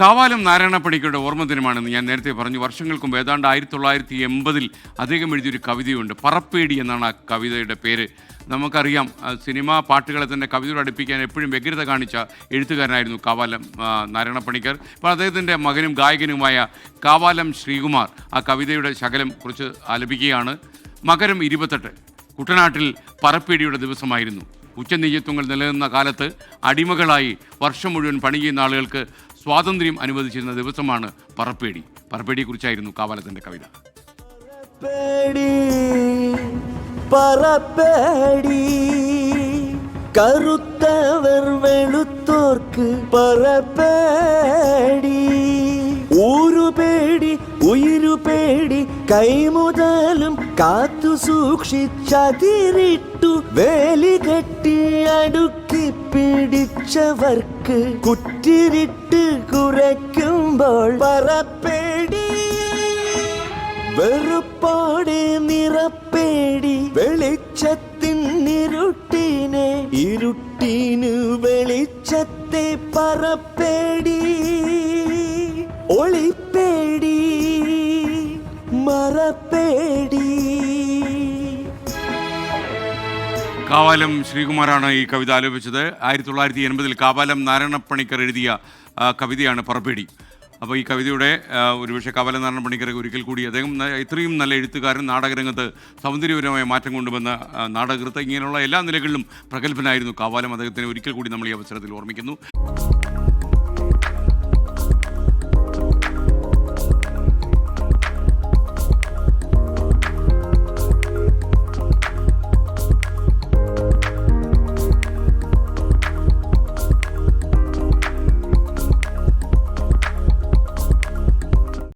കാവാലം നാരായണപ്പണിക്കരുടെ ഓർമ്മ ദിനമാണെന്ന് ഞാൻ നേരത്തെ പറഞ്ഞു. വർഷങ്ങൾക്കും ഏതാണ്ട് ആയിരത്തി തൊള്ളായിരത്തി എൺപതിൽ അദ്ദേഹം എഴുതിയൊരു കവിതയുണ്ട്. പറപ്പേടി എന്നാണ് ആ കവിതയുടെ പേര്. നമുക്കറിയാം സിനിമാ പാട്ടുകളെ തന്നെ കവിതയോട് അടുപ്പിക്കാൻ എപ്പോഴും വ്യഗ്രത കാണിച്ച എഴുത്തുകാരനായിരുന്നു കാവാലം നാരായണപ്പണിക്കർ. ഇപ്പോൾ അദ്ദേഹത്തിന്റെ മകനും ഗായകനുമായ കാവാലം ശ്രീകുമാർ ആ കവിതയുടെ ശകലം കുറിച്ച് ആലപിക്കുകയാണ്. മകരം ഇരുപത്തെട്ട് കുട്ടനാട്ടിൽ പറപ്പേടിയുടെ ദിവസമായിരുന്നു. ഉച്ചനീചത്വങ്ങൾ നിലനിന്ന കാലത്ത് അടിമകളായി വർഷം മുഴുവൻ പണി ചെയ്യുന്ന ആളുകൾക്ക് സ്വാതന്ത്ര്യം അനുവദിച്ചിരുന്ന ദിവസമാണ് പറപ്പേടി. പറപ്പേടിയെക്കുറിച്ചായിരുന്നു കാവാലത്തിന്റെ കവിത. പേടി പറപ്പേടി വെളുത്തോർക്ക് പറപ്പേടി. ഊരുപേടി ഉയിരുപേടി കൈമുതലും കാത്തു സൂക്ഷിച്ചതിരിട്ടു വേലി കെട്ടി അടുക്കി പിടിച്ചവർക്ക് കുറ്റിരിട്ട് കുറയ്ക്കുമ്പോൾ പറപ്പേടി വെറുപ്പോടെ നിറപ്പേടി. വെളിച്ചത്തിൻ ഇരുട്ടിനെ ഇരുട്ടിനു വെളിച്ചത്തെ പറപ്പേടി. ഒളിപ്പേടി മറപ്പേടി. കാവാലം ശ്രീകുമാറാണ് ഈ കവിത ആലോപിച്ചത് ആയിരത്തി തൊള്ളായിരത്തി എൺപതിൽ കാവാലം നാരായണപ്പണിക്കർ എഴുതിയ കവിതയാണ് പറപ്പേടി അപ്പോൾ ഈ കവിതയുടെ ഒരുപക്ഷെ കാവാലം നാരായണപ്പണിക്കർ ഒരിക്കൽ കൂടി അദ്ദേഹം ഇത്രയും നല്ല എഴുത്തുകാരൻ നാടകരംഗത്ത് സൗന്ദര്യപരമായ മാറ്റം കൊണ്ടുവന്ന നാടകൃത്ത് ഇങ്ങനെയുള്ള എല്ലാ നിലകളിലും പ്രഗത്ഭനായിരുന്നു കാവാലം. അദ്ദേഹത്തിന് ഒരിക്കൽ കൂടി നമ്മൾ ഈ അവസരത്തിൽ ഓർമ്മിക്കുന്നു.